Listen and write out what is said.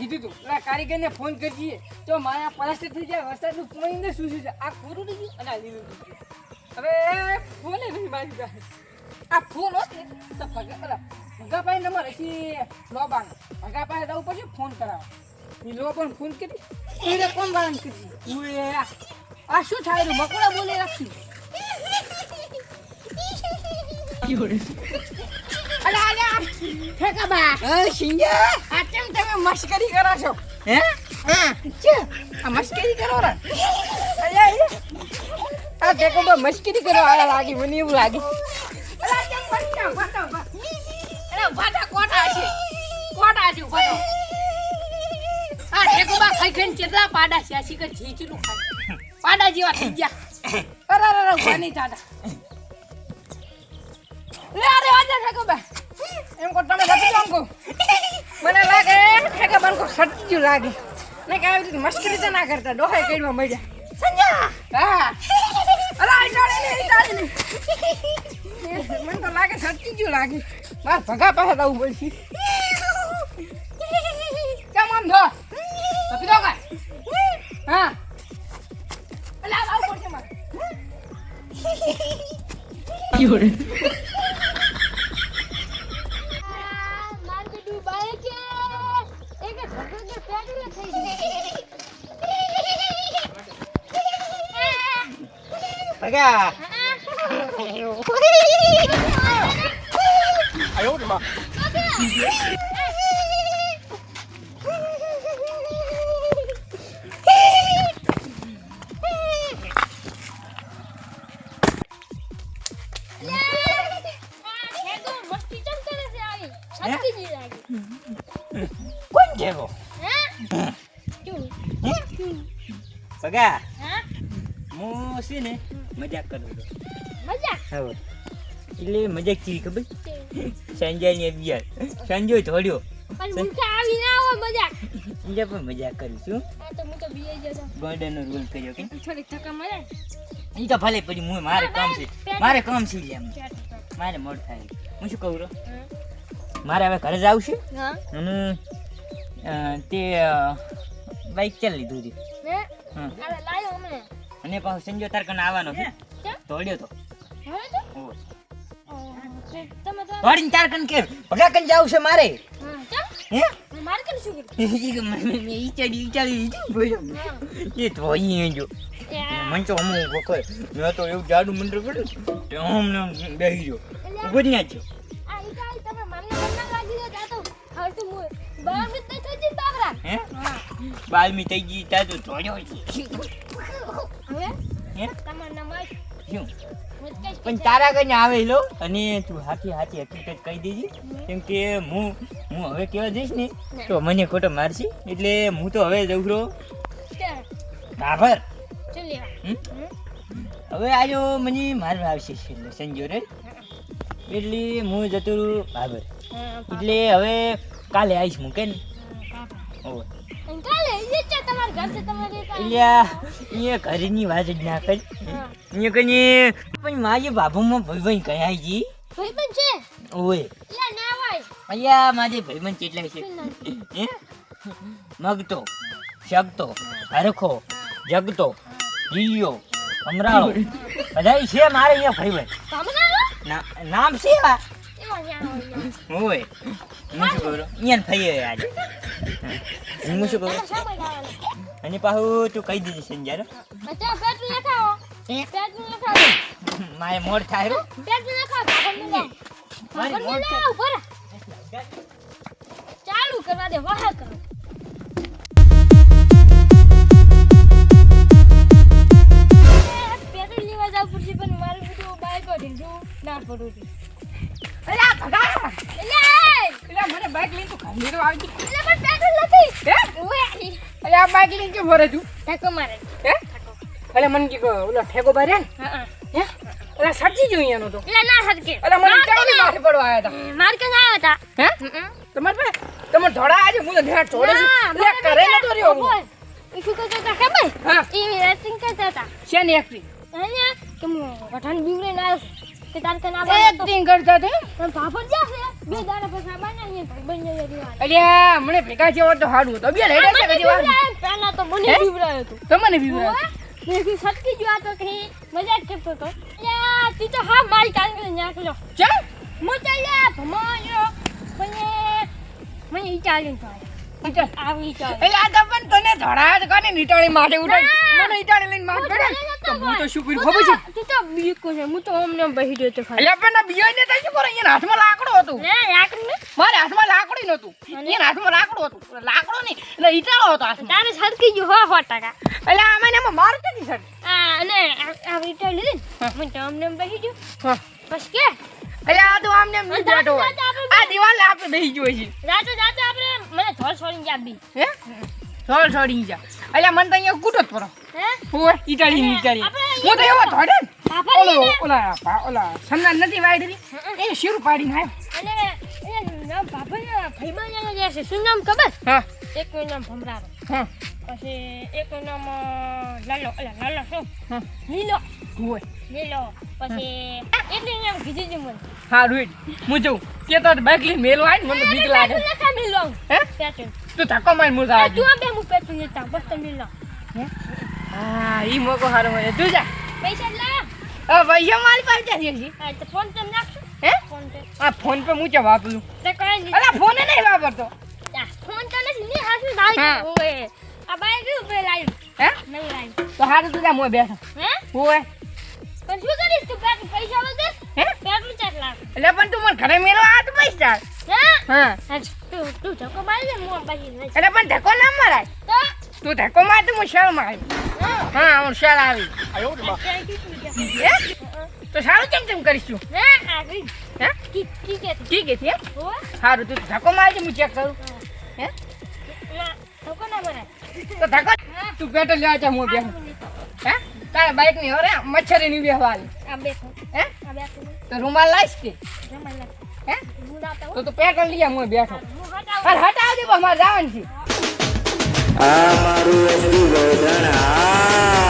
કીધું તું પેલા કારીગરને ફોન કરીએ તો મારા પ્લાસ્ટર થઈ જાય વરસાદનું પાણી ને શું છે. આ ખોટું થઈ ગયું અને આ લીલું થઈ ગયું હવે ફોન નહીં મારી પાસે. આ ફોન હોત ને તો ભગા પેલા ભગાભાઈ નંબર હશે લો બાંગ ભગાભાઈ જવું પડશે ફોન કરાવવા? એ લોબાને ફોન કરી એને કોણ વાળાને કરી? આ આ શું થાય મકોડા બોલી રાખી. અલા અલા ઠેકા બા સિંગા આ મસ્કરી કરો છો? હે? હા. આ મસ્કરી કરો રા અલ્યા આ ઠેકો બા મસ્કરી કરો આ લાગી મને એવું લાગે. અલા કેમ ફટા ફટા. અલા ફટા કોટા છે? કોટા છે ફટા? આ ઠેકો બા ખાઈ ખાઈને ચેટલા પાડા છે આ શીખર જીચલું ખાય. પાડા જેવા થઈ ગયા. અરે અરે અરે નહીં દાદા લે અરે આજે ઠેકો બા. એમ કો તમે નથી જાણકો મને લાગે ઠેકા બનકો સચ્ચું લાગે. ને કે આવી રીતે મસ્કરી તો ના કરતા ડોહે કઈમાં મજા સંજા હા. અલા ને ને. મને તો લાગે સચ્ચું જ લાગે. માર ભગા પાસે જવું પડશે કેમ આમ ધો તપી દો કાય હા. અલા આવું પડશે મારે બેટું બાળક છે એક ભગવાનને પેટલે થઈ આવી શક્તિ નહીં લાગી કોણ જેવો હા? હું છે ને? મજાક કરું છું મજા હા. એટલે મજાક ચીરી ખબર? સંજય ને બિયાર સંજય થોડ્યો પણ આવી ના હોય મજા સંજય પણ મજાક કરું છું આ તો હું તો બીએ જતો. ગોલ્ડન નો રોલ કર્યો કે? થોડીક ધક્કા મળે ઈ તો ભલે પછી હું મારે કામ છે. મારે કામ છે એમ. મારે મોડ થાય. હું શું કહું રો? મારે હવે ઘરે જવું છે હા. અને તે બાઈક ચાલી લીધું છે. હા? લાયો હમણે અને પાછો સંજો તાર કને આવવાનો છે. તોડ્યો તો હવે તો? ઓય. અ, તમે તો ધોડીને તાર કને કે ભગા કને જાવ છે મારે? હે મારે કરી શું કર્યું ઈ કે મને- મને ઈ ચાલી ઈ ચાલી ઈ ચાલી બોલ્યો. એ તો અહીં જો મન તો અમુક વખત મેં તો એવું જાડું મંડળ પડ્યું તે અમને બેહી ગયો ઊભો જ ના થયો. બાલમી થઈ ગઈ તા તો ધોડ્યો પણ તારા કને આવે લો અને તું હાથી હાથી હકીકત કહી દેજે. કેમ કે હું હું હવે કેવા જઈશ ને તો મને ખોટો મારશે. એટલે હું તો હવે જઉં છે. કાભર? હવે આજો મને મારવા આવશે છેલ્લે સંજો રે એટલે હું જતું રહું બાબર. એટલે હવે કાલે આવીશ મૂકે ને પાપા. ઘરની વાત જ ના કરી. અહીંયા કને પણ મારી બાબુમાં ભાઈ ભાઈ કયા જી. ભાઈબંધ છે? ઓય. અહીંયા મારે ભાઈબંધ કેટલા છે. હે? મગતો શકતો હરખો જગતો જીયો અમરાળો. બધા છે મારે અહીંયા ભાઈબંધ નામ છે. ઓય. અહીંયા ભાઈ આજે. હું શું? અને પાછું તું કહી દીધી લખાવો મારે મોડ થાય. ચાલુ કરવા દે વાહ કરો. પણ મારું બધું બાઈક પર જવું ના પડું. છું. અરે આ ભગા એટલે એટલે મને બાઇક લઈને તો તો આવી ગઈ. એટલે પણ પેટ્રોલ નથી. હે? ઉવે અરે આ બાઇક લઈને કે ભરે તું? ઠેકો મારે. હે? અરે મને કે ઓલો ઠેકો ભરે ને હા અરે સચ્ચી જોઈ એનો તો. એટલે ના સરકે અરે મને કે માથે પડવા આવ્યા હતા માર કે આવ્યા હતા હે? તમાર પાસે? તમારે ધોડા આજે હું તો ઢેર છોડે છું. એટલે કરે ન તો રહ્યો હું. બોલ. ઈ શું કરતા હતા ખબર? હા. ઈ રેસિંગ કરતા હતા. શેની એક્ટિંગ અહીંયા? કે હું વઠાણ બીવરે ના આવ્યો છું. કે તાર કને હતો. એક્ટિંગ કરતા તે પણ ફાફડ જ્યાં છે બે દાડા પછી આવવાના બન જાય રહેવાના. અલ્યા મને ભેગા જેવો તો હાડું તો બે લઈ જશે કદી વાર પહેલા તો મને? બીવડાયો હતો. તમને ઓવે, મેં સટકી ગયો આ તો કે મજાક કરતો હતો. અલ્યા, તી તો હા મારી કાંગરી નાખલો. ચા તો અલ્યા ભમાયો. મને મને તો ઈટા આવી ઈટાલી. એટલે આ તો પણ તને ધડા જ કોને નીટાળી માથે ઉડાડી ના. મને ઈટાળી લઈને તો નતો હું તો શું કર્યું ખબર છે? તું તો બીકો છે. હું તો અમને બેસી રહ્યો હતો ખાલી. એટલે પણ આ ને તઈ શું કરો? એના હાથમાં લાકડો હતું. ના લાકડું ને. મારા હાથમાં લાકડું નહોતું. એના હાથમાં લાકડું હતું. લાકડું નહીં એટલે ઈટાળો હતો હાથમાં. તારે સરકી ગયો હો સો ટકા. એટલે આમાં ને એમાં માર નથી સર અને આ- ઈટાલી લીધી તો બેસી ગયું હા. બસ કે? એટલે આ તો આમને એમ બેઠો આ દિવાલ આપણે જાતે જાતે આપણે મને થોડ છોડીને જાબી હે? સોળ સોળી જા. એટલે મને તો અહીંયા કૂટો જ પડો. હે? હોય ઈટાળી ની ઈટાળી હું તો એવો ધોડે ને ઓલો ઓલા ઓલા સન્નાન નથી વાઈડરી એ શિર પાડીને આવ્યો અને એ નામ બાપાના ભાઈબંધ જે છે શું નામ ખબર? હા. એકનું નામ ભમરારો. હા. પછી એકનું નામ અ, લાલો. ઓલા લાલો શું? હા. લીલો હોય? લીલો પછી એટલે નામ છે મને. હારું હેડ હું જઉં. કે તો બાઈક લઈને મેલો આવી ને મને બીક લાગે. પેટ્રોલ હે? તું ધક્કો મારી મુજા તું બે હું પેટ્રોલ લેતા બસ તમે મિલો. હા? ઈ મોકો હારો હોય. તું જા. પૈસા લા આ ભૈયા મારી પાસે ક્યાં છે તો ફોન તમે નાખશું. હે? ફોન પે આ ફોન પે હું વાપરું તો કઈ નહીં. અલા ફોન નહીં વાપરતો. ફોન તો નથી ને હાસુ ભાઈ ઓએ આ બાઈક ઉપર લાઈન હે? નહીં લાઈન તો હારું તું જા મો બેઠો. હે? ઓએ પણ શું કરીશ તું? પેટ્રોલ પૈસા વગર? હે? પેટ્રોલ ચાર લાખ. એટલે પણ તું મને ઘરે મેલો આ તો પૈસા હે? હા. હા, તું તું ધક્કો મારી દે મો પછી એટલે પણ ધક્કો ના મરાય. તો? તું ધક્કો માર તો હું શાળ મારી હા હા શાળ આવી. તો સારું કેમ કેમ કરીશું? હે આગળ. હે? કી કી કે ઠીક છે એમ હો સારું તું ધક્કો મારજે હું ચેક કરું. હે. ધક્કો ના મરાય તો ધક્કો તું પેટ્રોલ લેવા જા હું બેઠો હે? તારા બાઈકની હવે મચ્છરી ની બેહવાની આ બેઠો. હે? આ બેઠો. તો રૂમાલ લાવીશ કે? હે? તો તું પેટ્રોલ લઈ હું બેઠો. હું હટાવું. અરે હટાવજે મારે જવાનું છે. આ મારું વસ્તુ ગોધણ આ.